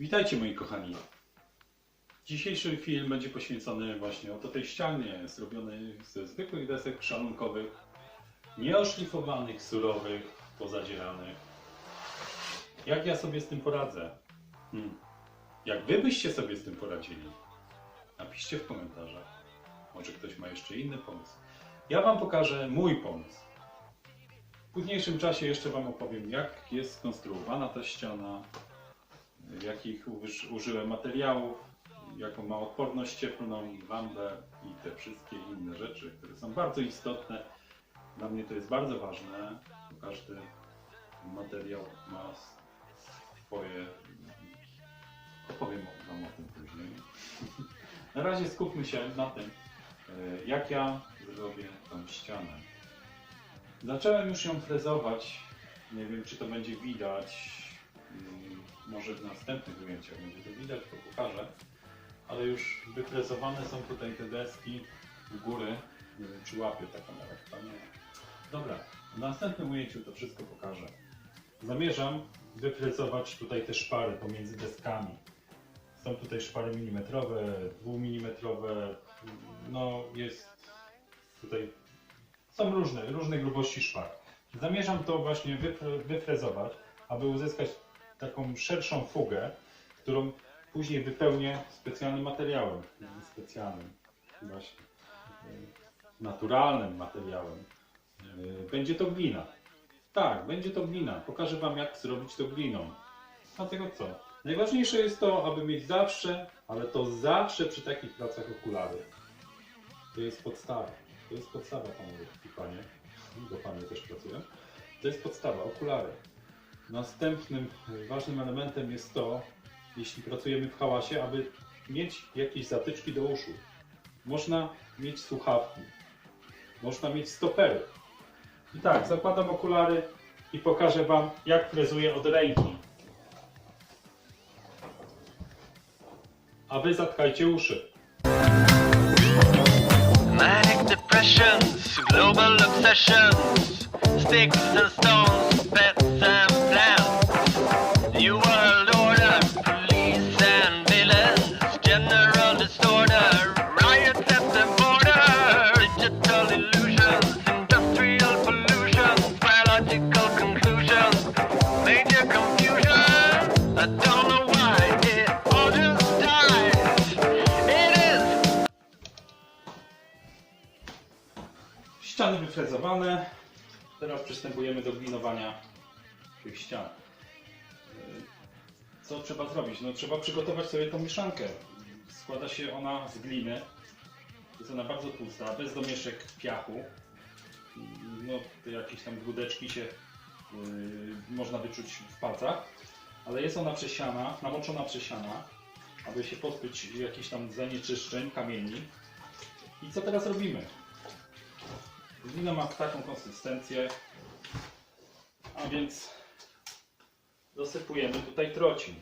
Witajcie moi kochani. Dzisiejszy film będzie poświęcony właśnie oto tej ścianie zrobionej ze zwykłych desek szalunkowych, nieoszlifowanych, surowych, pozadzieranych. Jak ja sobie z tym poradzę? Hmm. Jak wy byście sobie z tym poradzili? Napiszcie w komentarzach. Może ktoś ma jeszcze inny pomysł. Ja wam pokażę mój pomysł. W późniejszym czasie jeszcze wam opowiem, jak jest skonstruowana ta ściana, jakich uż- użyłem materiałów, jaką ma odporność cieplną, lambę i te wszystkie inne rzeczy, które są bardzo istotne. Dla mnie to jest bardzo ważne, bo każdy materiał ma swoje... Opowiem wam o tym później. Na razie skupmy się na tym, e, jak ja zrobię tą ścianę. Zacząłem już ją frezować. Nie wiem, czy to będzie widać. Może w następnych ujęciach będzie to widać, to pokażę. Ale już wyfrezowane są tutaj te deski w góry. Nie wiem, czy łapie ta kamera, chyba nie. Dobra, w następnym ujęciu to wszystko pokażę. Zamierzam wyfrezować tutaj te szpary pomiędzy deskami. Są tutaj szpary milimetrowe, dwumilimetrowe. No jest tutaj są różne, różne grubości szpar. Zamierzam to właśnie wyfre- wyfrezować, aby uzyskać taką szerszą fugę, którą później wypełnię specjalnym materiałem. Specjalnym, właśnie. y, Naturalnym materiałem. Y, Będzie to glina. Tak, będzie to glina. Pokażę Wam, jak zrobić to gliną. Dlatego co? Najważniejsze jest to, aby mieć zawsze, ale to zawsze przy takich pracach okulary. To jest podstawa. To jest podstawa, panowie i panie. Bo panie też pracują. To jest podstawa, okulary. Następnym ważnym elementem jest to, jeśli pracujemy w hałasie, aby mieć jakieś zatyczki do uszu. Można mieć słuchawki. Można mieć stopery. I tak, zakładam okulary i pokażę Wam, jak frezuję od ręki. A Wy zatkajcie uszy. Manic depressions, global obsessions, sticks and stones, Ściany wyfrezowane. Teraz przystępujemy do glinowania tych ścian. Co trzeba zrobić? No, trzeba przygotować sobie tą mieszankę. Składa się ona z gliny. Jest ona bardzo tłusta, bez domieszek piachu. No, te jakieś tam grudeczki się yy, można wyczuć w palcach. Ale jest ona przesiana, namoczona przesiana, aby się pozbyć jakichś tam zanieczyszczeń, kamieni. I co teraz robimy? Glina ma taką konsystencję, a więc dosypujemy tutaj trocin.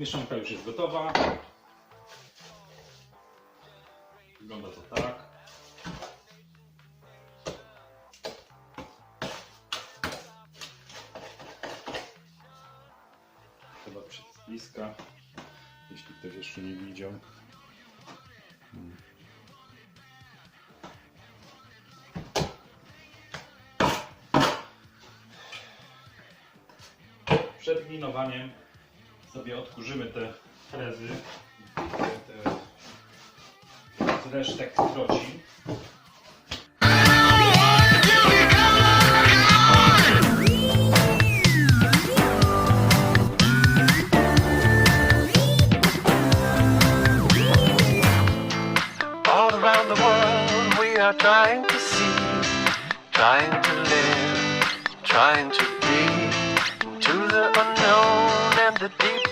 Mieszanka już jest gotowa. Wygląda to tak. Chyba z bliska, jeśli ktoś jeszcze nie widział. Przed glinowaniem sobie odkurzymy te frezy, te, te resztek troci.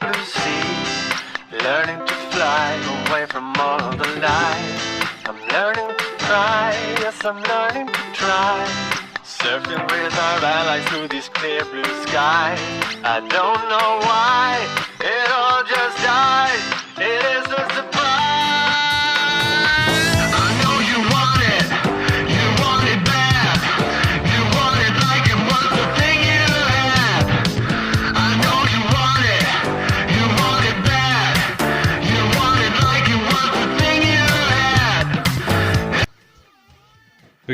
The sea, learning to fly away. from all the lies. I'm learning to try, yes, I'm learning to try. Surfing with our allies through this clear blue sky. I don't know why it all just died. It is a.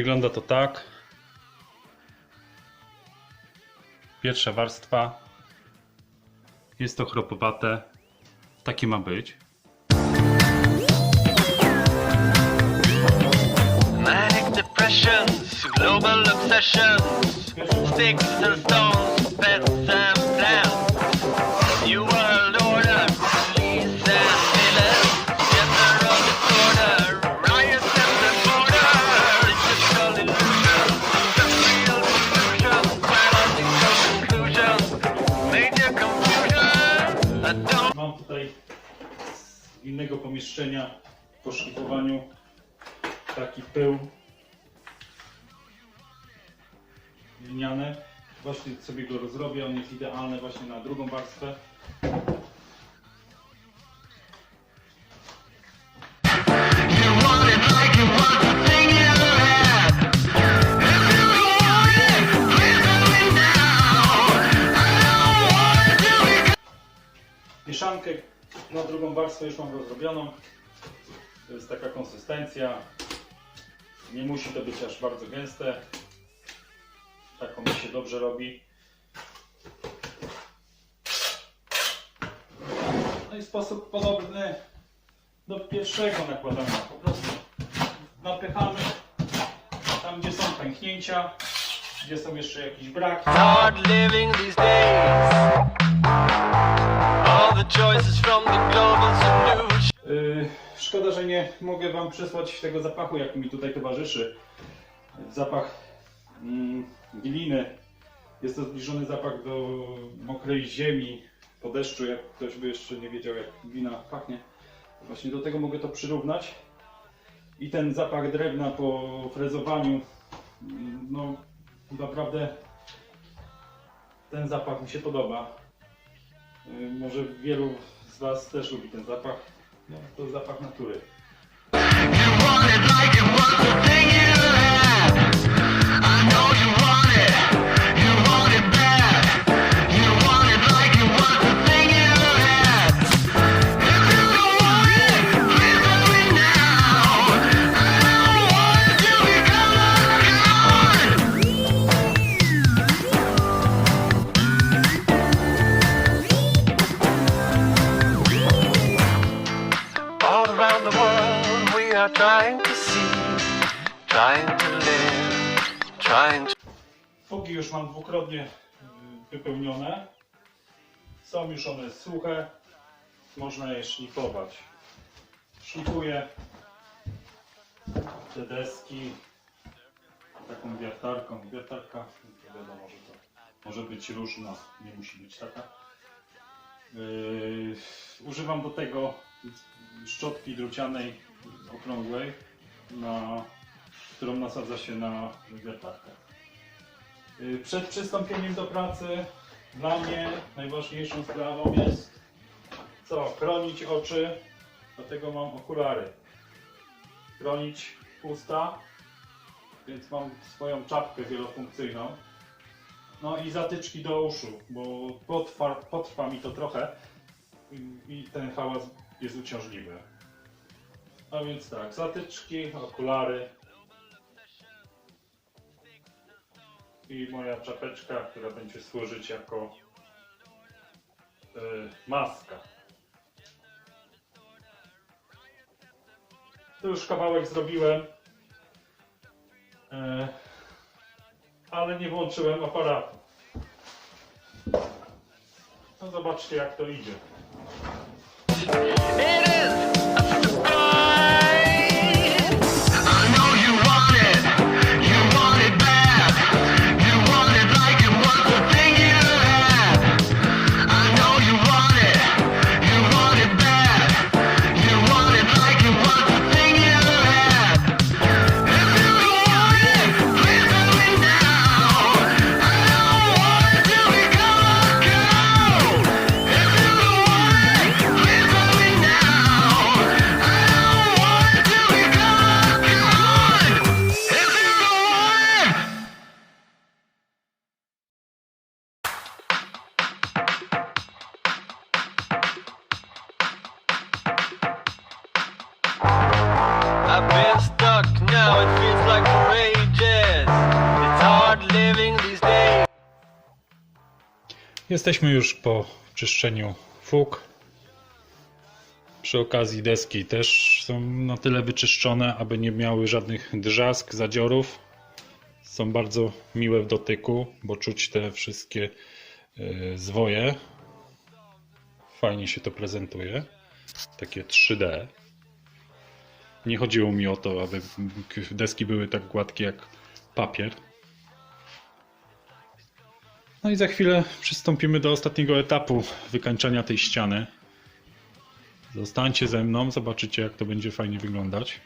Wygląda to tak. Pierwsza warstwa. Jest to chropowate. Takie ma być. Manic depressions, global obsessions, sticks and stones, pets and plants. Po szlifowaniu taki pył liniany. Właśnie sobie go rozrobię, on jest idealny właśnie na drugą warstwę. Mieszankę na drugą warstwę już mam rozrobioną. To jest taka konsystencja. Nie musi to być aż bardzo gęste. Taką mi się dobrze robi. No i sposób podobny do pierwszego nakładania. Po prostu napychamy tam, gdzie są pęknięcia, gdzie są jeszcze jakieś braki. Hard living these days. All the choices from the global. Szkoda, że nie mogę Wam przesłać tego zapachu, jaki mi tutaj towarzyszy. Zapach mm, gliny. Jest to zbliżony zapach do mokrej ziemi, po deszczu, jak ktoś by jeszcze nie wiedział, jak glina pachnie. Właśnie do tego mogę to przyrównać. I ten zapach drewna po frezowaniu, mm, no naprawdę ten zapach mi się podoba. Yy, Może wielu z Was też lubi ten zapach. No, to zapach natury. Are trying to see, trying to live, trying to. Fogi już mam dwukrotnie y, wypełnione. Są już one suche. Można je szlifować. Szlifuję te deski taką wiertarką. Wiertarka, wiadomo, że to może być różna, nie musi być taka. Yy, używam do tego szczotki drucianej okrągłej, na, którą nasadza się na wiertarkę. Y, Przed przystąpieniem do pracy dla mnie najważniejszą sprawą jest co? Chronić oczy, dlatego mam okulary. Chronić usta, więc mam swoją czapkę wielofunkcyjną. No i zatyczki do uszu, bo potrwa, potrwa mi to trochę i, i ten hałas jest uciążliwy. A więc tak, zatyczki, okulary, i moja czapeczka, która będzie służyć jako y, maska. Tu już kawałek zrobiłem, y, ale nie włączyłem aparatu. No zobaczcie jak to idzie. It is Jesteśmy już po czyszczeniu fug. Przy okazji deski też są na tyle wyczyszczone, aby nie miały żadnych drzask, zadziorów. Są bardzo miłe w dotyku, bo czuć te wszystkie y, zwoje. Fajnie się to prezentuje. Takie 3D. Nie chodziło mi o to, aby deski były tak gładkie jak papier. No i za chwilę przystąpimy do ostatniego etapu wykańczania tej ściany. Zostańcie ze mną, zobaczycie jak to będzie fajnie wyglądać.